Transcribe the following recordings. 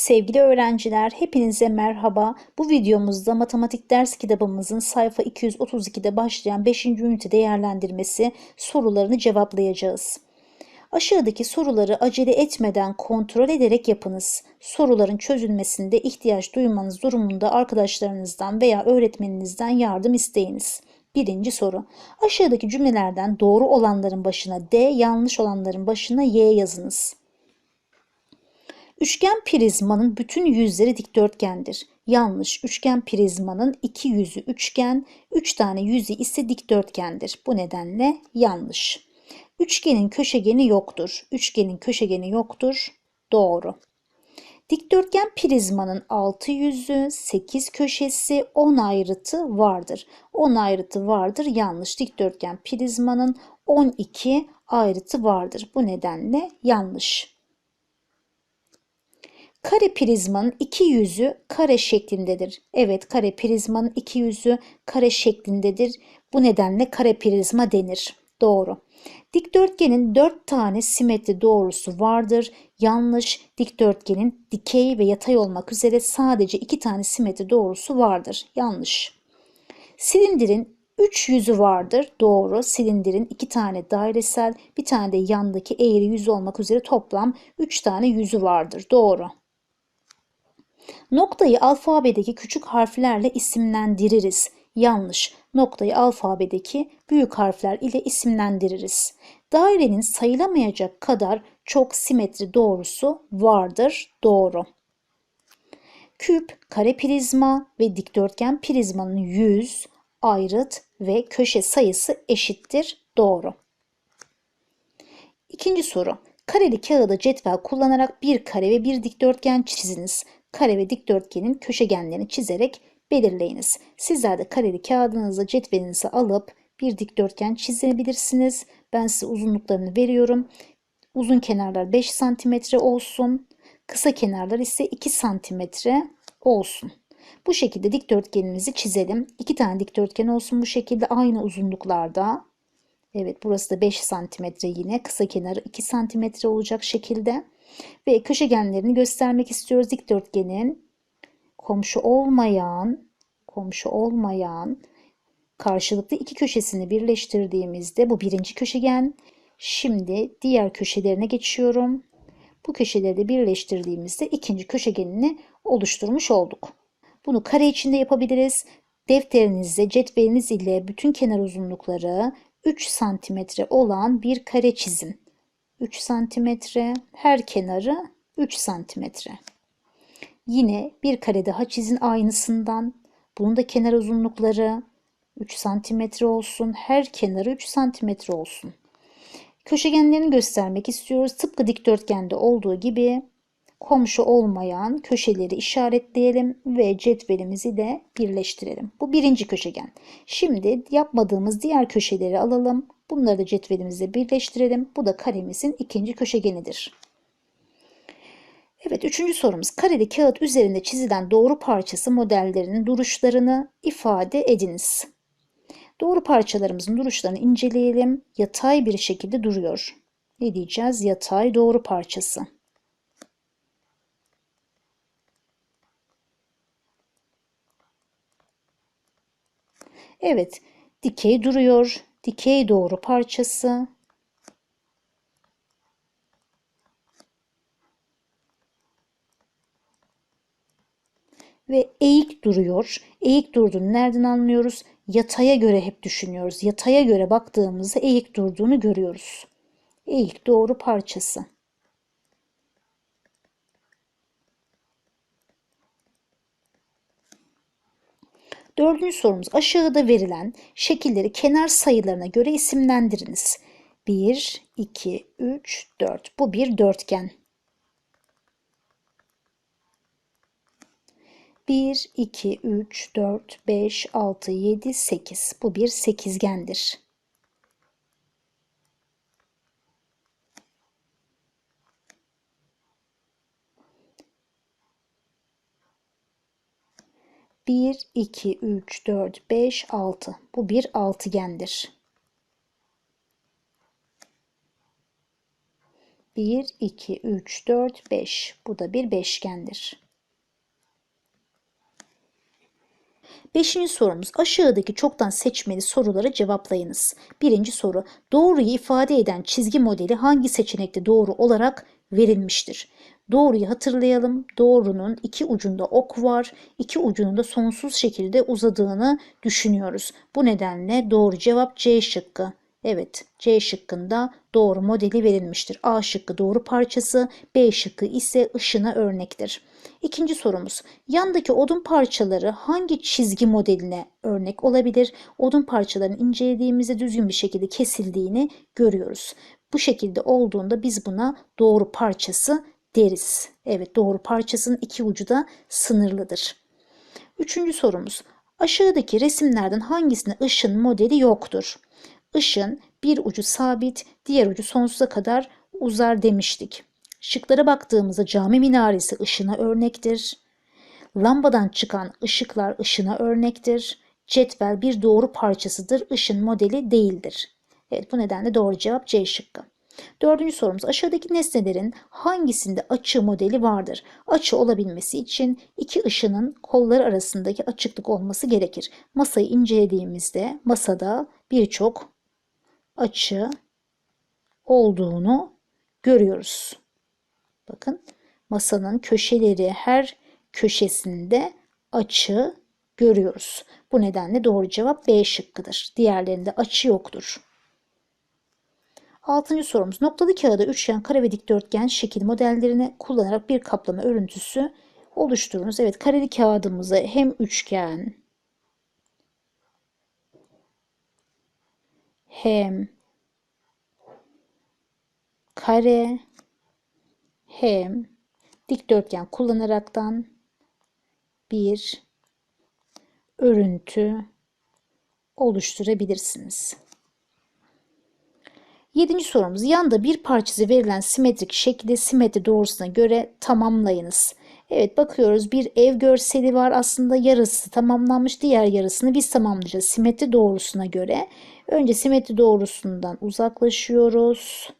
Sevgili öğrenciler, hepinize merhaba. Bu videomuzda matematik ders kitabımızın sayfa 232'de başlayan 5. ünite değerlendirmesi sorularını cevaplayacağız. Aşağıdaki soruları acele etmeden kontrol ederek yapınız. Soruların çözülmesinde ihtiyaç duymanız durumunda arkadaşlarınızdan veya öğretmeninizden yardım isteyiniz. Birinci soru. Aşağıdaki cümlelerden doğru olanların başına D, yanlış olanların başına Y yazınız. Üçgen prizmanın bütün yüzleri dikdörtgendir. Yanlış. Üçgen prizmanın iki yüzü üçgen, üç tane yüzü ise dikdörtgendir. Bu nedenle yanlış. Üçgenin köşegeni yoktur. Üçgenin köşegeni yoktur. Doğru. Dikdörtgen prizmanın 6 yüzü, 8 köşesi, 10 ayrıtı vardır. 10 ayrıtı vardır. Yanlış. Dikdörtgen prizmanın 12 ayrıtı vardır. Bu nedenle yanlış. Kare prizmanın iki yüzü kare şeklindedir. Evet kare prizmanın iki yüzü kare şeklindedir. Bu nedenle kare prizma denir. Doğru. Dikdörtgenin dört tane simetri doğrusu vardır. Yanlış. Dikdörtgenin dikey ve yatay olmak üzere sadece iki tane simetri doğrusu vardır. Yanlış. Silindirin 3 yüzü vardır. Doğru. Silindirin 2 tane dairesel, bir tane de yandaki eğri yüz olmak üzere toplam 3 tane yüzü vardır. Doğru. Noktayı alfabedeki küçük harflerle isimlendiririz. Yanlış. Noktayı alfabedeki büyük harfler ile isimlendiririz. Dairenin sayılamayacak kadar çok simetri doğrusu vardır. Doğru. Küp, kare prizma ve dikdörtgen prizmanın yüz, ayrıt ve köşe sayısı eşittir. Doğru. İkinci soru. Kareli kağıda cetvel kullanarak bir kare ve bir dikdörtgen çiziniz. Kare ve dikdörtgenin köşegenlerini çizerek belirleyiniz. Sizler de kareli kağıdınızı cetvelinizi alıp bir dikdörtgen çizebilirsiniz. Ben size uzunluklarını veriyorum. Uzun kenarlar 5 cm olsun. Kısa kenarlar ise 2 cm olsun. Bu şekilde dikdörtgenimizi çizelim. İki tane dikdörtgen olsun bu şekilde aynı uzunluklarda. Evet burası da 5 cm yine. Kısa kenarı 2 cm olacak şekilde. Ve köşegenlerini göstermek istiyoruz dikdörtgenin. Komşu olmayan, komşu olmayan karşılıklı iki köşesini birleştirdiğimizde bu birinci köşegen. Şimdi diğer köşelerine geçiyorum. Bu köşeleri de birleştirdiğimizde ikinci köşegenini oluşturmuş olduk. Bunu kare içinde yapabiliriz. Defterinizde cetveliniz ile bütün kenar uzunlukları 3 santimetre olan bir kare çizin. 3 santimetre her kenarı 3 santimetre. Yine bir kare daha çizin aynısından. Bunun da kenar uzunlukları 3 santimetre olsun. Her kenarı 3 santimetre olsun. Köşegenlerini göstermek istiyoruz. Tıpkı dikdörtgende olduğu gibi komşu olmayan köşeleri işaretleyelim ve cetvelimizi de birleştirelim. Bu birinci köşegen. Şimdi yapmadığımız diğer köşeleri alalım. Bunları da cetvelimizle birleştirelim. Bu da karemizin ikinci köşegenidir. Evet üçüncü sorumuz. Kareli kağıt üzerinde çizilen doğru parçası modellerinin duruşlarını ifade ediniz. Doğru parçalarımızın duruşlarını inceleyelim. Yatay bir şekilde duruyor. Ne diyeceğiz? Yatay doğru parçası. Evet, dikey duruyor. Dikey doğru parçası. Ve eğik duruyor. Eğik durduğunu nereden anlıyoruz? Yataya göre hep düşünüyoruz. Yataya göre baktığımızda eğik durduğunu görüyoruz. Eğik doğru parçası. Dördüncü sorumuz aşağıda verilen şekilleri kenar sayılarına göre isimlendiriniz. 1, 2, 3, 4. Bu bir dörtgen. 1, 2, 3, 4, 5, 6, 7, 8. Bu bir sekizgendir. 1, 2, 3, 4, 5, 6. Bu bir altıgendir. 1, 2, 3, 4, 5. Bu da bir beşgendir. Beşinci sorumuz aşağıdaki çoktan seçmeli soruları cevaplayınız. Birinci soru doğruyu ifade eden çizgi modeli hangi seçenekte doğru olarak verilmiştir? Doğruyu hatırlayalım. Doğrunun iki ucunda ok var. iki ucunun da sonsuz şekilde uzadığını düşünüyoruz. Bu nedenle doğru cevap C şıkkı. Evet, C şıkkında doğru modeli verilmiştir. A şıkkı doğru parçası, B şıkkı ise ışına örnektir. İkinci sorumuz. Yandaki odun parçaları hangi çizgi modeline örnek olabilir? Odun parçalarını incelediğimizde düzgün bir şekilde kesildiğini görüyoruz. Bu şekilde olduğunda biz buna doğru parçası deriz. Evet doğru parçasının iki ucu da sınırlıdır. Üçüncü sorumuz. Aşağıdaki resimlerden hangisinde ışın modeli yoktur? Işın bir ucu sabit, diğer ucu sonsuza kadar uzar demiştik. Şıklara baktığımızda cami minaresi ışına örnektir. Lambadan çıkan ışıklar ışına örnektir. Cetvel bir doğru parçasıdır, ışın modeli değildir. Evet bu nedenle doğru cevap C şıkkı. Dördüncü sorumuz aşağıdaki nesnelerin hangisinde açı modeli vardır? Açı olabilmesi için iki ışının kolları arasındaki açıklık olması gerekir. Masayı incelediğimizde masada birçok açı olduğunu görüyoruz. Bakın masanın köşeleri her köşesinde açı görüyoruz. Bu nedenle doğru cevap B şıkkıdır. Diğerlerinde açı yoktur. Altıncı sorumuz. Noktalı kağıda üçgen, kare ve dikdörtgen şekil modellerini kullanarak bir kaplama örüntüsü oluşturunuz. Evet kareli kağıdımıza hem üçgen hem kare hem dikdörtgen kullanaraktan bir örüntü oluşturabilirsiniz. Yedinci sorumuz. Yanda bir parçası verilen simetrik şekli simetri doğrusuna göre tamamlayınız. Evet bakıyoruz bir ev görseli var aslında yarısı tamamlanmış diğer yarısını biz tamamlayacağız simetri doğrusuna göre. Önce simetri doğrusundan uzaklaşıyoruz.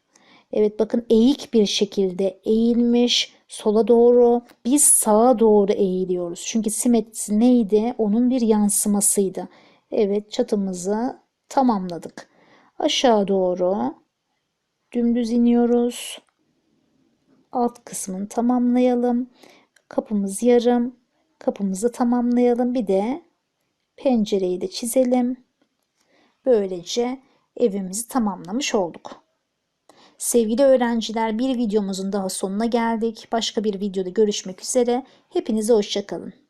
Evet bakın eğik bir şekilde eğilmiş sola doğru biz sağa doğru eğiliyoruz. Çünkü simetrisi neydi? Onun bir yansımasıydı. Evet çatımızı tamamladık. Aşağı doğru dümdüz iniyoruz. Alt kısmını tamamlayalım. Kapımız yarım. Kapımızı tamamlayalım. Bir de pencereyi de çizelim. Böylece evimizi tamamlamış olduk. Sevgili öğrenciler bir videomuzun daha sonuna geldik. Başka bir videoda görüşmek üzere. Hepinize hoşçakalın.